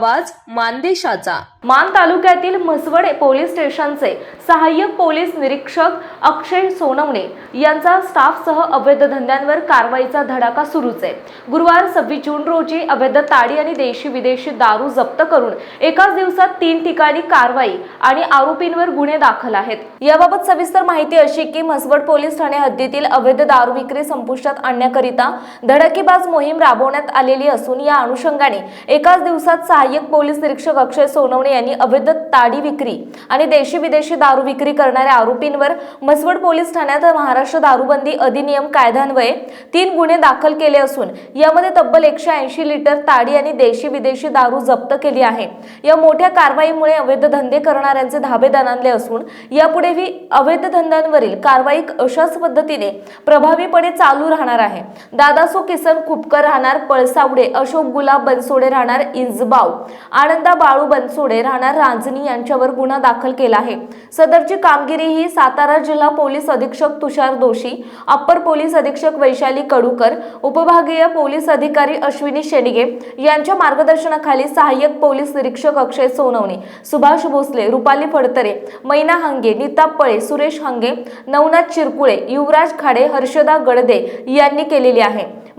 आवाज मानदेशाचा. मान तालुक्यातील म्हसवड पोलीस स्टेशनचे सहाय्यक पोलीस निरीक्षक अक्षय सोनवणे यांचा स्टाफसह अवैध धंद्यांवर कारवाईचा धडाका सुरूच आहे. गुरुवार सव्वीस जून रोजी अवैध ताडी आणि देशी विदेशी दारू जप्त करून एकाच दिवसात तीन ठिकाणी कारवाई आणि आरोपींवर गुन्हे दाखल आहेत. याबाबत सविस्तर माहिती अशी की म्हसवड पोलीस ठाणे हद्दीतील अवैध दारू विक्री संपुष्टात आणण्याकरिता धडकेबाज मोहीम राबवण्यात आलेली असून या अनुषंगाने एकाच दिवसात सहाय्यक पोलीस निरीक्षक अक्षय सोनवणे यांनी अवैध ताडी विक्री आणि देशी विदेशी दारू विक्री करणाऱ्या आरोपींवर म्हसवड पोलीस ठाण्यात महाराष्ट्र दारूबंदी अधिनियम कायद्यान्वये तीन गुन्हे दाखल केले असून यामध्ये तब्बल एकशे ऐंशी लिटर ताडी आणि देशी विदेशी दारू जप्त केली आहे. या मोठ्या कारवाईमुळे अवैध धंदे करणाऱ्यांचे धाबे दणाणले असून यापुढेही अवैध धंद्यांवरील कारवाई अशाच पद्धतीने प्रभावीपणे चालू राहणार आहे. दादासो किसन खुपकर राहणार पळसावडे अशोक गुलाब बनसोडे राहणार इंजबाव. आनंदा बाळू बनसोडे राहणार रांजणी यांच्यावर गुन्हा दाखल केला आहे. सदरची कामगिरी ही सातारा जिल्हा पोलीस अधीक्षक तुषार दोशी अप्पर पोलीस अधीक्षक वैशाली कडूकर उपभागीय पोलीस अधिकारी अश्विनी शेणगे यांच्या मार्गदर्शनाखाली सहाय्यक पोलीस निरीक्षक अक्षय सोनवणे सुभाष भोसले रुपाली फडतरे मैना हंगे नीता पळे सुरेश हंगे नवनाथ चिरकुळे युवराज खाडे हर्षदा गडदे यांनी केलेली आहे.